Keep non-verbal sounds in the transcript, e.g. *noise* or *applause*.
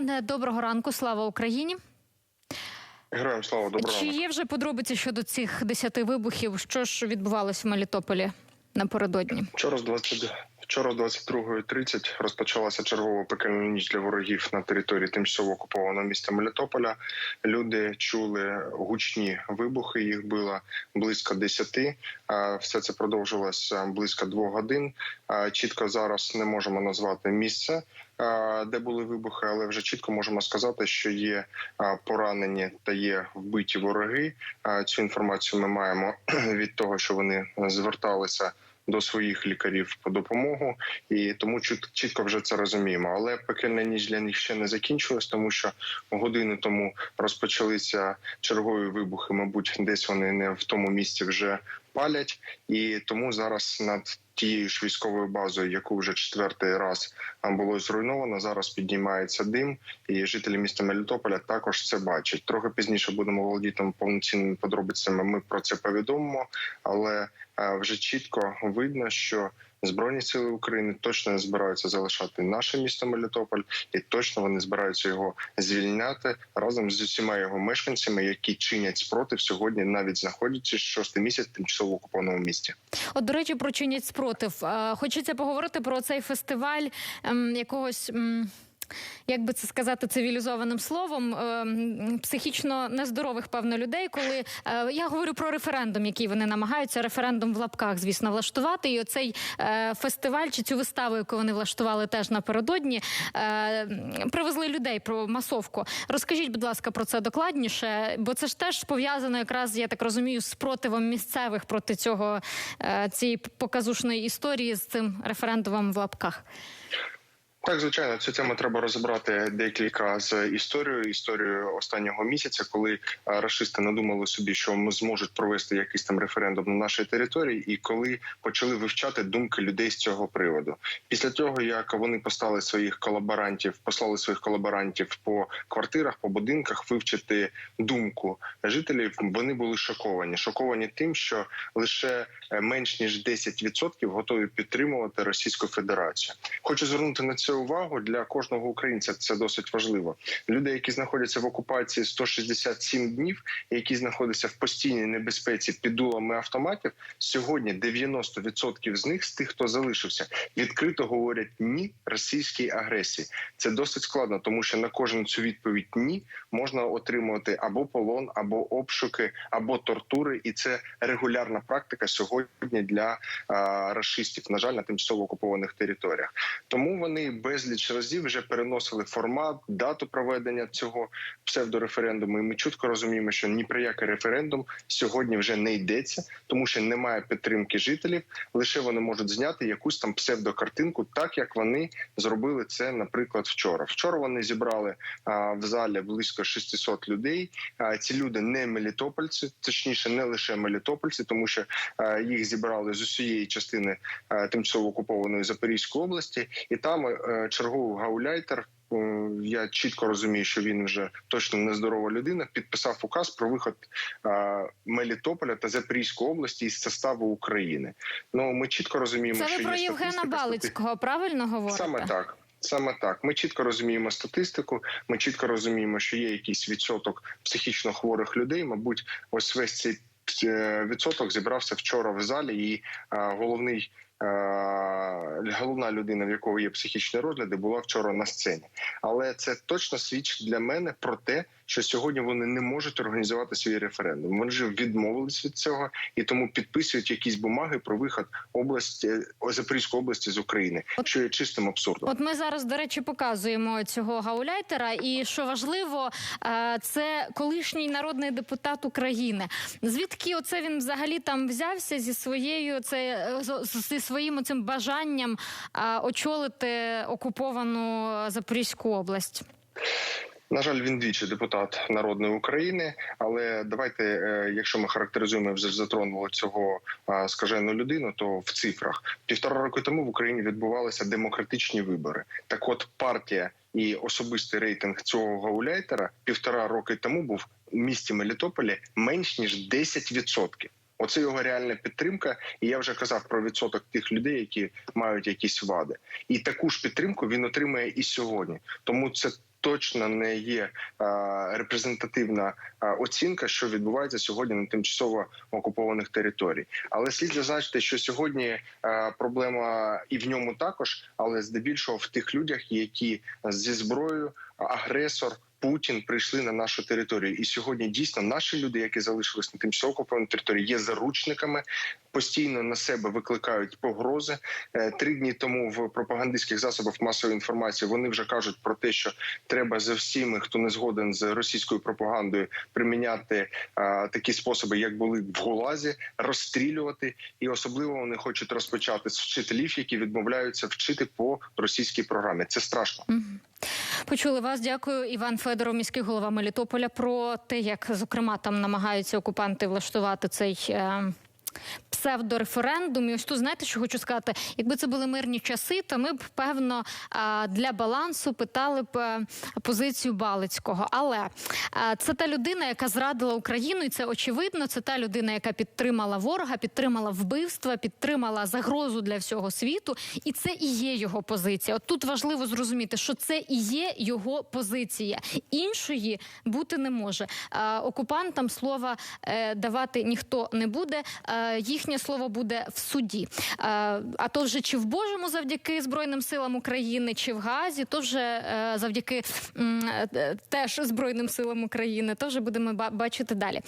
Іване, доброго ранку. Слава Україні. Героям слава доброго. Чи є вже подробиці щодо цих десяти вибухів? Що ж відбувалось в Мелітополі напередодні? Вчора з 20... Вчора з 22.30 розпочалася чергова пекельна ніч для ворогів на території тимчасово окупованого міста Мелітополя. Люди чули гучні вибухи. Їх було близько 10. Все це продовжилося близько двох годин. Чітко зараз не можемо назвати місце, де були вибухи, але вже чітко можемо сказати, що є поранені та є вбиті вороги. Цю інформацію ми маємо *clears throat* від того, що вони зверталися до своїх лікарів по допомогу, і тому чіт- чітко вже це розуміємо. Але пекельна ніч для них ще не закінчилась, тому що години тому розпочалися чергові вибухи. Мабуть, десь вони не в тому місці вже палять, і тому зараз над тією ж військовою базою, яку вже четвертий раз було зруйновано, зараз піднімається дим, і жителі міста Мелітополя також це бачать. Трохи пізніше будемо володіти повноцінними подробицями. Ми про це повідомимо, але е, вже чітко видно, що збройні сили України точно не збираються залишати наше місто Мелітополь, і точно вони збираються його звільняти разом з усіма його мешканцями, які чинять спротив сьогодні, навіть знаходячись шостий місяць тимчасово окупованому місті. От, до речі, про чинять спротив. Хочеться поговорити про цей фестиваль ем, якогось. Як би це сказати цивілізованим словом, ем, психічно нездорових певно людей, коли е, я говорю про референдум, який вони намагаються референдум в лапках, звісно, влаштувати. І оцей е, фестиваль чи цю виставу, яку вони влаштували теж напередодні, е, привезли людей про масовку. Розкажіть, будь ласка, про це докладніше, бо це ж теж пов'язано якраз, я так розумію, з спротивом місцевих проти цього цієї показушної історії з цим референдумом в лапках. Так, звичайно, цю тему треба розібрати декілька з історією. Історією останнього місяця, коли рашисти надумали собі, що ми зможуть провести якийсь там референдум на нашій території, і коли почали вивчати думки людей з цього приводу. Після того як вони послали своїх колаборантів, послали своїх колаборантів по квартирах, по будинках вивчити думку жителів, вони були шоковані. Шоковані тим, що лише е, менш ніж 10% готові підтримувати Російську Федерацію. Хочу звернути на це увагу для кожного українця. Це досить важливо. Люди, які знаходяться в окупації 167 днів, які знаходяться в постійній небезпеці під дулами автоматів. Сьогодні 90% з них з тих, хто залишився, відкрито говорять ні російській агресії. Це досить складно, тому що на кожну цю відповідь ні можна отримувати або полон, або обшуки, або тортури, і це регулярна практика сьогодні для а, рашистів. На жаль, на тимчасово окупованих територіях. Тому вони безліч разів вже переносили формат, дату проведення цього псевдореферендуму. І ми чітко розуміємо, що ні про який референдум сьогодні вже не йдеться, тому що немає підтримки жителів. Лише вони можуть зняти якусь там псевдокартинку, так як вони зробили це, наприклад, вчора. Вчора вони зібрали а, в залі близько 600 людей. А, ці люди не мелітопольці, точніше, не лише мелітопольці, тому що а, їх зібрали з усієї частини а, тимчасово окупованої Запорізької області, і там е, черговий гауляйтер. е, Я чітко розумію, що він вже точно нездорова людина. Підписав указ про виход е, Мелітополя та Запорізької області із составу України. Ну ми чітко розуміємо, Це що ви про є Євгена Балицького, правильно говорите? Саме так. Саме так, ми чітко розуміємо статистику. Ми чітко розуміємо, що є якийсь відсоток психічно хворих людей. Мабуть, ось весь цей е, відсоток зібрався вчора в залі, і е, головний. е, Головна людина, в якого є психічні розгляди, була вчора на сцені, але це точно свідчить для мене про те, що сьогодні вони не можуть організувати свій референдум. Вони вже відмовились від цього і тому підписують якісь бумаги про виход області Запорізької області з України, От- що є чистим абсурдом. От ми зараз, до речі, показуємо цього гауляйтера. І що важливо, е, це колишній народний депутат України. Звідки оце він взагалі там взявся зі своєю це е, зі своїм цим бажанням е, очолити окуповану Запорізьку область? На жаль, він двічі депутат народної України. Але давайте, е, якщо ми характеризуємо вже затронули цього скажену людину, то в цифрах півтора роки тому в Україні відбувалися демократичні вибори. Так, от партія і особистий рейтинг цього гауляйтера півтора роки тому був в місті Мелітополі менш ніж 10%. Оце його реальна підтримка, і я вже казав про відсоток тих людей, які мають якісь вади, і таку ж підтримку він отримує і сьогодні. Тому це точно не є е, репрезентативна е, оцінка, що відбувається сьогодні на тимчасово окупованих територій. Але слід зазначити, що сьогодні е, проблема і в ньому також, але здебільшого в тих людях, які зі зброєю агресор. Путін прийшли на нашу територію, і сьогодні дійсно наші люди, які залишились на тимчасово окупованій території, є заручниками, постійно на себе викликають погрози. Е, Три дні тому в пропагандистських засобах масової інформації вони вже кажуть про те, що треба за всіми, хто не згоден з російською пропагандою, приміняти а, такі способи, як були в Гулазі, розстрілювати, і особливо вони хочуть розпочати з вчителів, які відмовляються вчити по російській програмі. Це страшно. Почули вас. Дякую, Іван Федоров, міський голова Мелітополя, про те, як зокрема там намагаються окупанти влаштувати цей. Е... Псевдореферендум, і ось тут знаєте, що хочу сказати, якби це були мирні часи, то ми б певно для балансу питали б е, позицію Балицького. Але це та людина, яка зрадила Україну, і це очевидно. Це та людина, яка підтримала ворога, підтримала вбивства, підтримала загрозу для всього світу, і це і є його позиція. От тут важливо зрозуміти, що це і є його позиція. Іншої бути не може. Окупантам слова е, давати ніхто не буде. Е, їхнє слово буде в суді. Е, а то вже чи в Божому завдяки Збройним силам України, чи в Газі, то вже е, завдяки е, теж Збройним силам України, то вже будемо бачити далі.